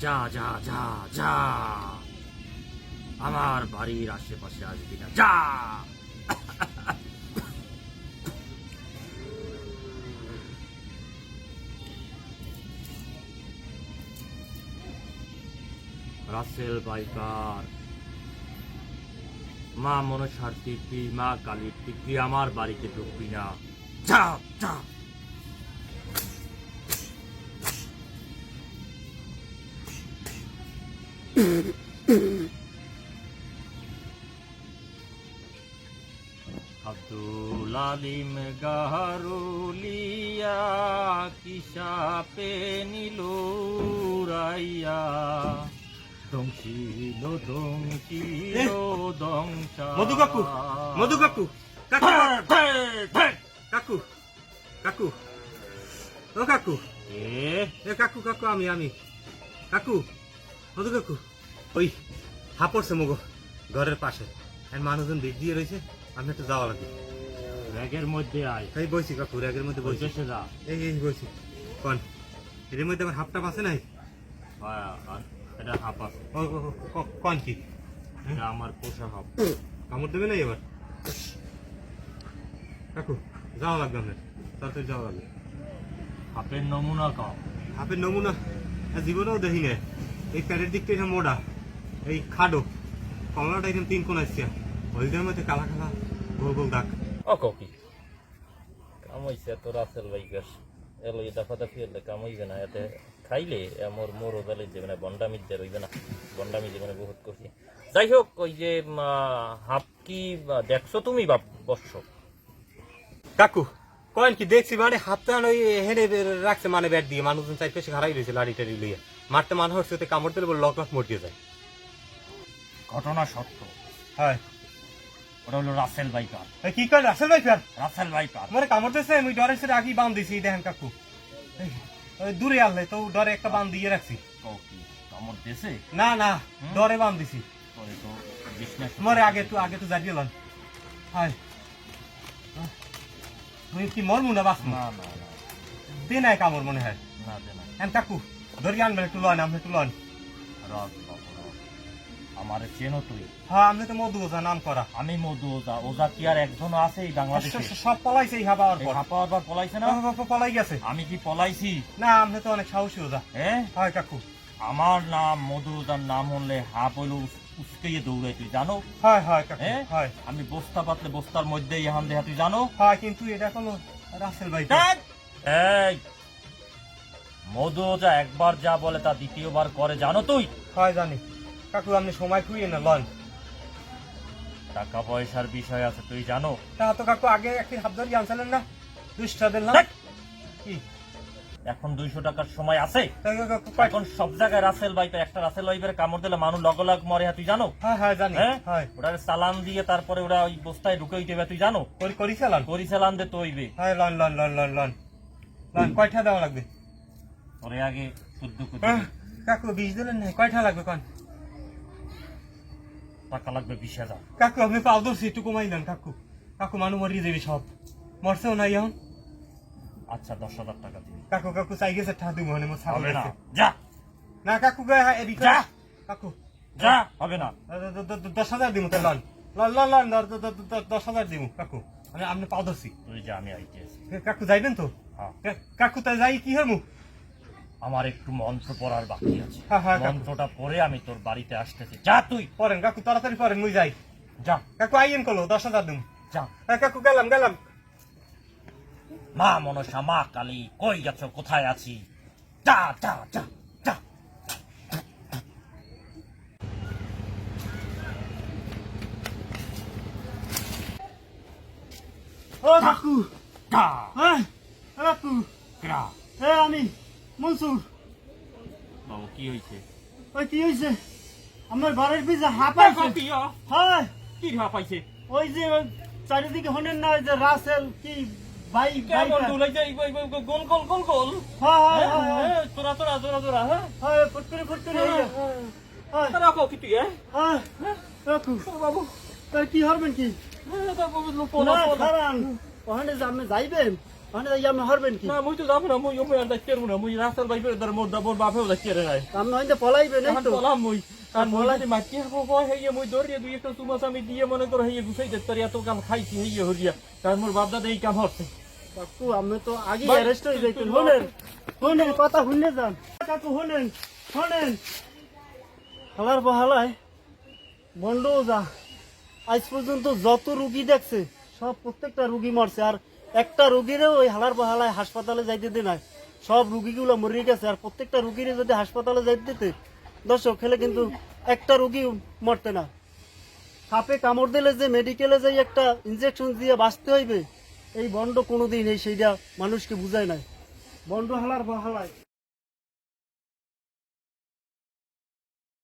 যা যা যা যা। আমার বাড়ির আশেপাশে আসবি না। যা। রাসেল বাইকার। মা মনসার টিপি মা কালীর টিপি আমার বাড়িতে ঢুকবি না। যা যা। আব্দুল আলিম গাহরুলিয়া কিসাপে নিল রাইয়া দংশিল দংশিল দংশা। মধু কাকু, মধু কাকু, কাকু, কাকু কাকু ও কাকু। এ কাকু কাকু আমি আমি। কাকু মধু কাকু। ওই হাপড়ছে মগো ঘরের পাশে। আর মানুষজন ভিড় দিয়ে রয়েছে আমি একটু যাওয়া লাগবে। ব্যাগের মধ্যে আয়। এই বইছি কাকু র্যাগের মধ্যে বইছি। এই এই বইছি। কন? এর মধ্যে আমার হাফটা আছে নাই? হ্যাঁ, এটা হাফ আছে। কন কি? এটা আমার পোষা হাফ। কামড় দেবে না এবার? কাকু যাওয়া লাগবে আপনার। তাড়াতাড়ি যাওয়া লাগবে। হাফের নমুনা কম হাফের নমুনা জীবনেও দেখি না এই প্যারের দিকটা এটা মোড়া এই খাডো কমলাটা এরকম তিন কোন আসছে হলদের মধ্যে কালা কালা গোল গোল দাগ। ও কপি কামাইছে তো রাসেল বাইকার এলো এটা কথা ফিরলে কামাইবে না এতে খাইলে আমার মোর ওদালে যাবে না বন্ডামি যে রইবে না বন্ডামি জীবনে বহুত করছি যাই হোক ওই যে হাফ কি দেখছ তুমি বাপ বর্ষ কাকু কয়েন কি দেখছি মানে হাতটা ওই হেঁটে রাখছে মানে ব্যাট দিয়ে। মানুষজন চাই পেশে হারাই রয়েছে লাড়ি টাড়ি লইয়া। মারতে মানুষ হচ্ছে কামড় দিলে বলে লক লক মরিয়ে যায়। ঘটনা সত্য। হয়। ওটা হলো রাসেল বাইকার কি করেন আসল ভাই ফের রাসেল বাইকার আমার কামড় দিয়েছে আমি ডরের সাথে আগেই বাঁধ দিছি দেখেন কাকু। দূরে আনলে তো ডরে একটা বাঁধ দিয়ে রাখছি। কামড় না না ডরে বাঁধ দিছি। তো মরে আগে তো আগে তো জানিয়ে লন। হায়। তুমি কি মরমু না বাঁচমু? না না দিন নাই কামড় মনে হয়। না দে না এন কাকু ধরি আনবেন একটু লন আপনি একটু লন। রাত বাবা। আমারে চেনো তুই? হ্যাঁ আপনি তো মধু ওঝা নাম করা। আমি মধু ওজা ওজা কি আর একজন আছে এই বাংলাদেশে? স- স- সব পলাইছে এই হাবা পর। হাঁপাওয়ার পর পলাইছে না? প- প- পলাই গেছে। আমি কি পলাইছি? না আপনি তো অনেক সাহসী ওঝা হ্যাঁ হয় কাকু আমার নাম মধু ওজার নাম হলে হাঁপ হইল উস্কাইয়ে দৌড়াই তুই জানো? হয় হয় কাকু হ্যাঁ? হয়। আমি বস্তা পাতলে বস্তার মধ্যে ইহান দেহা তুই জানো? হয় কিন্তু এটা কোনো রাসেল ভাই এই! মধু ওজা একবার যা বলে তা দ্বিতীয়বার করে জানো তুই? হয় জানি। কাকু আপনি সময় খুঁড়িয়ে না লন। টাকা পয়সার বিষয় আছে তুই জানো? তা তো কাকু আগে একটি হাত ধরি আনছিলেন না? দুষ্টা দিলাম! কি? এখন দুইশো টাকার সময় আছে। এখন সব জায়গায় রাসেল বাইপের একটা রাসেল বাইপের কামড় দিলে মানুষ লগ লগ মরে হ্যাঁ, তুই জানো? হ্যাঁ হ্যাঁ জানি হ্যাঁ? ওটা চালান দিয়ে তারপরে ওরা ওই বস্তায় ঢুকে দেবে তুই জানো? করি করি চালান করি চালান দে তৈবে। হ্যাঁ লন লন লন লন লন। লন কয়টা দেওয়া লাগবে? ওরে আগে শুদ্ধ করে হ্যাঁ, কাকু বিষ দিলেন না কয়টা লাগবে কন? টাকা লাগবে বিশ হাজার। কাকু আপনি পাও ধরছি একটু কমাই দেন কাকু। কাকু মানু মরিয়ে দেবে সব। মরছেও নাই এখন। আচ্ছা দশ হাজার টাকা দিবি কাকু কাকু চাই গেছে ঠা দিব মানে ছাগল হবে না। যা। না কাকু গে হ্যাঁ এদিকে যা। কাকু। যা হবে না। দশ হাজার দিব তাই লন। লন লন লন দশ হাজার দিব কাকু। আমি আপনি পাও ধরছি তুই যা আমি আইতে। কাকু যাইবেন তো? হ্যাঁ। কাকু তাই যাই কি হরমু আমার একটু মন্ত্র পড়ার বাকি আছে। হ্যাঁ, হ্যাঁ। মন্ত্রটা পড়ে আমি তোর বাড়িতে আসতেছি। যা তুই। পড়েন কাকু তাড়াতাড়ি পড়েন মুই যাই। যা। কাকু আইয়েন কলো দশ হাজার দিম যা। হ্যাঁ কাকু গেলাম গেলাম। মা মনসা মা কালী কই গেছো কোথায় আছি? যা যা যা ও কাকু। কাকু। এ আমি। মনসুর। বাবু কি হয়েছে? ওই কি হয়েছে? আমার বাড়ির পিছে হাঁপাইছে। হ্যাঁ। কি ঘা পাইছে ওই যে চারিদিকে হনেন না ওই যে রাসেল কি বাই কেমন গোল গোল গোল গোল? হ্যাঁ হ্যাঁ হ্যাঁ হ্যাঁ, তোরা তোরা তোরা তোরা হ্যাঁ। হ্যাঁ ফুটকুরি ফুটকুরি এই যে। হ্যাঁ তারা কি তুই হ্যাঁ। হ্যাঁ কাকু বাবু। তাই কি হরবেন কি? হ্যাঁ, বাবু, পোলা, পোলা। ওখানে যাইবেন মানে যাই আমি হারবেন কি? না মুই তো যাব না মুই মুই আর যাইতে পারব না মুই রাস্তার বাইরে ধর মোর মোর বাপেও যাইতে পারে নাই আপনি হয়তো পলাইবেন এই তো। বললাম মুই। আর মুই মাটি হাবো কয় হইয়ে মুই দৌড়িয়ে দুই একটা চুমাস আমি দিয়ে মনে করো হইয়ে গুছাই দিতে এত কাম খাইছি হইয়ে হরিয়া। কারণ মোর বাপ দাদা এই কাম হচ্ছে কাকু আমি তো আগে অ্যারেস্ট হয়ে যাইতেন শোনেন শোনেন কথা শুনে যান। কাকু শোনেন শোনেন হালার বহালায় বন্ড যা। আজ পর্যন্ত যত রুগী দেখছে সব প্রত্যেকটা রুগী মরছে। আর একটা রুগীরও ওই হালার বহালায় হাসপাতালে যাইতে দিতে নাই। সব রুগীগুলো মরে গেছে, আর প্রত্যেকটা রুগীরে যদি হাসপাতালে যাইতে দিতে, দর্শক, খেলে কিন্তু একটা রুগী মরতে না। সাপে কামড় দিলে যে মেডিকেলে যাই একটা ইনজেকশন দিয়ে বাঁচতে হইবে, এই বন্ড কোনোদিন এই সেইটা মানুষকে বুঝায় নাই। বন্ড হালার বা হালায়